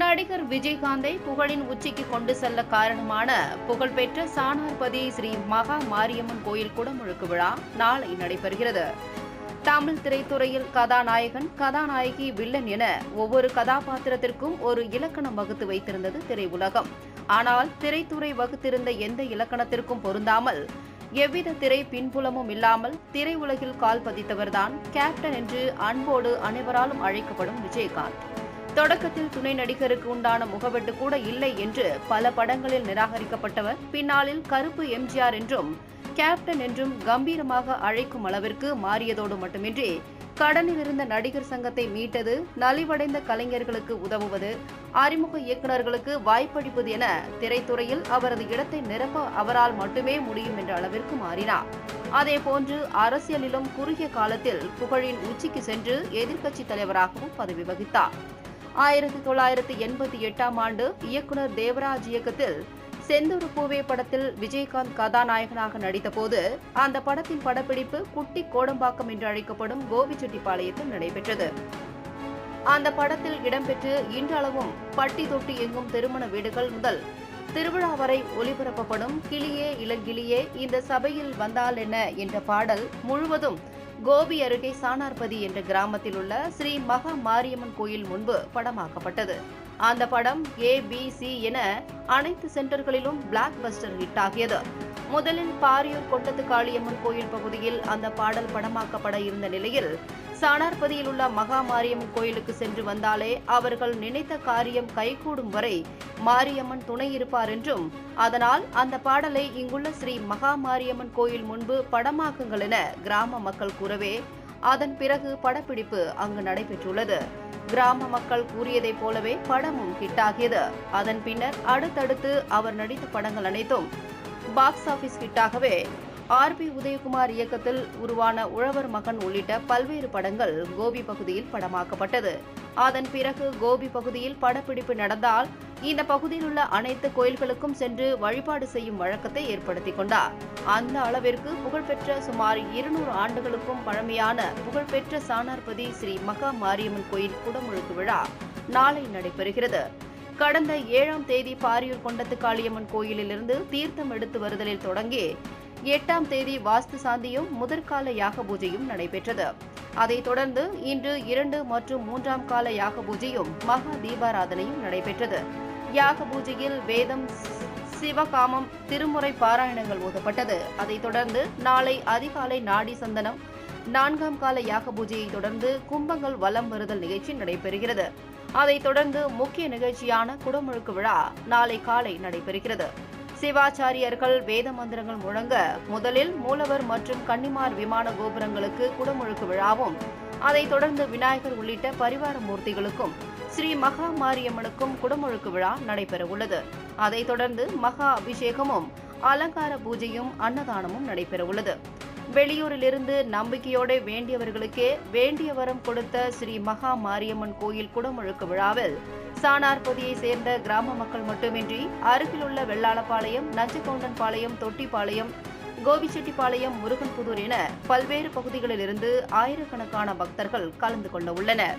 நடிகர் விஜயகாந்தை புகழின் உச்சிக்கு கொண்டு செல்ல காரணமான புகழ்பெற்ற சாணார்பதி ஸ்ரீ மகா மாரியம்மன் கோயில் குடமுழுக்கு விழா நாளை நடைபெறுகிறது. தமிழ் திரைத்துறையில் கதாநாயகன் கதாநாயகி வில்லன் என ஒவ்வொரு கதாபாத்திரத்திற்கும் ஒரு இலக்கணம் வகுத்து வைத்திருந்தது திரையுலகம். ஆனால் திரைத்துறை வகுத்திருந்த எந்த இலக்கணத்திற்கும் பொருந்தாமல் எவ்வித திரை பின்புலமும் இல்லாமல் திரையுலகில் கால் பதித்தவர்தான் கேப்டன் என்று அன்போடு அனைவராலும் அழைக்கப்படும் விஜயகாந்த். தொடக்கத்தில் துணை நடிகருக்கு உண்டான முகவெட்டு கூட இல்லை என்று பல படங்களில் நிராகரிக்கப்பட்டவர். பின்னாளில் கருப்பு எம்ஜிஆர் என்றும் கேப்டன் என்றும் கம்பீரமாக அழைக்கும் அளவிற்கு மாறியதோடு மட்டுமின்றி கடனில் இருந்த நடிகர் சங்கத்தை மீட்டது நலிவடைந்த கலைஞர்களுக்கு உதவுவது அறிமுக இயக்குநர்களுக்கு வாய்ப்பளிப்பது என திரைத்துறையில் அவரது இடத்தை நிரப்ப அவரால் மட்டுமே முடியும் என்ற அளவிற்கு மாறினார். அதேபோன்று அரசியலிலும் குறுகிய காலத்தில் புகழின் உச்சிக்கு சென்று எதிர்க்கட்சித் தலைவராகவும் பதவி வகித்தார். ஆயிரத்தி தொள்ளாயிரத்தி எண்பத்தி எட்டாம் ஆண்டு இயக்குனர் தேவராஜ் இயக்கத்தில் செந்தூர் பூவே படத்தில் விஜயகாந்த் கதாநாயகனாக நடித்தபோது அந்த படத்தின் படப்பிடிப்பு குட்டி கோடம்பாக்கம் என்று அழைக்கப்படும் கோபிச்செட்டிப்பாளையத்தில் நடைபெற்றது. அந்த படத்தில் இடம்பெற்று இன்றளவும் பட்டி தொட்டி எங்கும் திருமண வீடுகள் முதல் திருவிழா வரை ஒளிபரப்பப்படும் கிளியே இளங்கிளியே இந்த சபையில் வந்தால் என்ன என்ற பாடல் முழுவதும் கோபி அருகே சானார்பதி என்ற கிராமத்தில் உள்ள ஸ்ரீ மகா மாரியம்மன் கோயில் முன்பு படமாக்கப்பட்டது. அந்த படம் ஏ பி சி என அனைத்து சென்டர்களிலும் பிளாக் பஸ்டர் ஹிட் ஆகியது. முதலில் பாரியூர் கொட்டத்து காளியம்மன் கோயில் பகுதியில் அந்த பாடல் படமாக்கப்பட இருந்த நிலையில் சாணார்பதியில் உள்ள மகா மாரியம்மன் கோயிலுக்கு சென்று வந்தாலே அவர்கள் நினைத்த காரியம் கைகூடும் வரை மாரியம்மன் துணை இருப்பார் என்றும் அதனால் அந்த பாடலை இங்குள்ள ஸ்ரீ மகா மாரியம்மன் கோயில் முன்பு படமாக்குங்கள் என கிராம மக்கள் கூறவே அதன் பிறகு படப்பிடிப்பு அங்கு நடைபெற்றுள்ளது. கிராம மக்கள் கூறியதைப் போலவே படமும் ஹிட்டாகியது. அதன் பின்னர் அடுத்தடுத்து அவர் நடித்த படங்கள் அனைத்தும் பாக்ஸ் ஆஃபீஸ் ஹிட்டாகவே ஆர் பி உதயகுமார் இயக்கத்தில் உருவான உழவர் மகன் உள்ளிட்ட பல்வேறு படங்கள் கோபி பகுதியில் படமாக்கப்பட்டது. அதன் பிறகு கோபி பகுதியில் படப்பிடிப்பு நடந்தால் இந்த பகுதியில் உள்ள அனைத்து கோயில்களுக்கும் சென்று வழிபாடு செய்யும் வழக்கத்தை ஏற்படுத்திக் கொண்டார். அந்த அளவிற்கு புகழ்பெற்ற சுமார் இருநூறு ஆண்டுகளுக்கும் பழமையான புகழ்பெற்ற சாணார்பதி ஸ்ரீ மகா மாரியம்மன் கோயில் குடமுழுக்கு விழா நாளை நடைபெறுகிறது. கடந்த ஏழாம் தேதி பாரியூர் கொண்டத்து காளியம்மன் கோயிலிலிருந்து தீர்த்தம் எடுத்து வருதலில் தொடங்கி எட்டாம் தேதி வாஸ்து சாந்தியும் முதற்கால யாக பூஜையும் நடைபெற்றது. அதைத் தொடர்ந்து இன்று இரண்டு மற்றும் மூன்றாம் கால யாக பூஜையும் மகா தீபாராதனையும் நடைபெற்றது. யாக பூஜையில் வேதம் சிவகாமம் திருமுறை பாராயணங்கள் ஓதப்பட்டது. அதைத் தொடர்ந்து நாளை அதிகாலை நாடி சந்தனம் நான்காம் கால யாக பூஜையை தொடர்ந்து கும்பங்கள் வலம் வருதல் நிகழ்ச்சி நடைபெறுகிறது. அதைத் தொடர்ந்து முக்கிய நிகழ்ச்சியான குடமுழுக்கு விழா நாளை காலை நடைபெறுகிறது. சிவாச்சாரியர்கள் வேத மந்திரங்கள் முழங்க முதலில் மூலவர் மற்றும் கன்னிமார் விமான கோபுரங்களுக்கு குடமுழுக்கு விழாவும் அதைத் தொடர்ந்து விநாயகர் உள்ளிட்ட பரிவார மூர்த்திகளுக்கும் ஸ்ரீ மகா மாரியம்மனுக்கும் குடமுழுக்கு விழா நடைபெறவுள்ளது. அதைத் தொடர்ந்து மகா அபிஷேகமும் அலங்கார பூஜையும் அன்னதானமும் நடைபெறவுள்ளது. வெளியூரிலிருந்து நம்பிக்கையோடு வேண்டியவர்களுக்கே வேண்டிய வரம் கொடுத்த ஸ்ரீ மகா மாரியம்மன் கோயில் குடமுழுக்கு விழாவில் சானார்பதியை சேர்ந்த கிராம மக்கள் மட்டுமின்றி அருகிலுள்ள வெள்ளாளப்பாளையம் நஞ்சக்கவுண்டன்பாளையம் தொட்டிப்பாளையம் கோபிச்செட்டிப்பாளையம் முருகன்புதூர் என பல்வேறு பகுதிகளிலிருந்து ஆயிரக்கணக்கான பக்தர்கள் கலந்து கொள்ள உள்ளனர்.